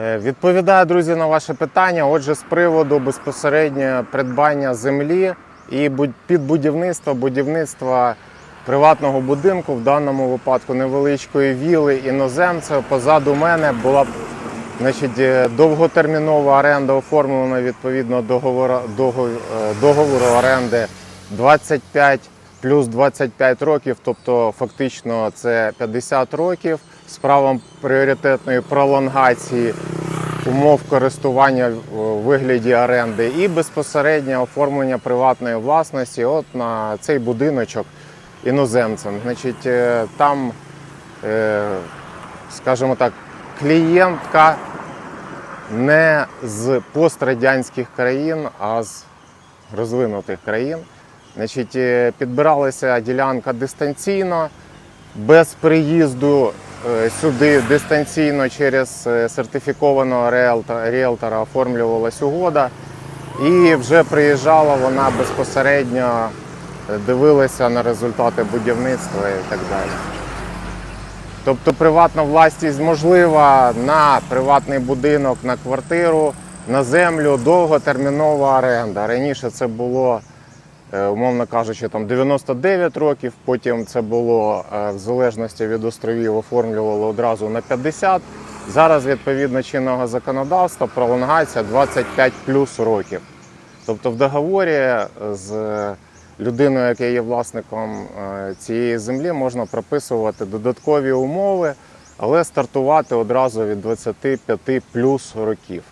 Е, Відповідаю, друзі, на ваше питання. Отже, з приводу безпосередньо придбання землі і під будівництво, будівництва приватного будинку, в даному випадку невеличкої віли іноземця. Позаду мене була значить, е, довготермінова оренда оформлена відповідно договору, договору, договору оренди 25 плюс 25 років, тобто фактично це 50 років з правом пріоритетної пролонгації умов користування в вигляді оренди і безпосередньо оформлення приватної власності от на цей будиночок іноземцям. Значить, е, там, е, скажімо так, клієнтка не з пострадянських країн, а з розвинутих країн. Значить, е, підбиралася ділянка дистанційно, без приїзду е, сюди дистанційно через е, сертифікованого ріелтора оформлювалась угода. І вже приїжджала вона безпосередньо, дивилася на результати будівництва і так далі. Тобто приватна власність можлива на приватний будинок, на квартиру, на землю, довготермінова оренда. Раніше це було, умовно кажучи, там 99 років, потім це було е, в залежності від островів оформлювали одразу на 50. Зараз, відповідно чинного законодавства, пролонгація 25 плюс років. Тобто в договорі з людиною, яка є власником е, цієї землі, можна прописувати додаткові умови, але стартувати одразу від 25 плюс років.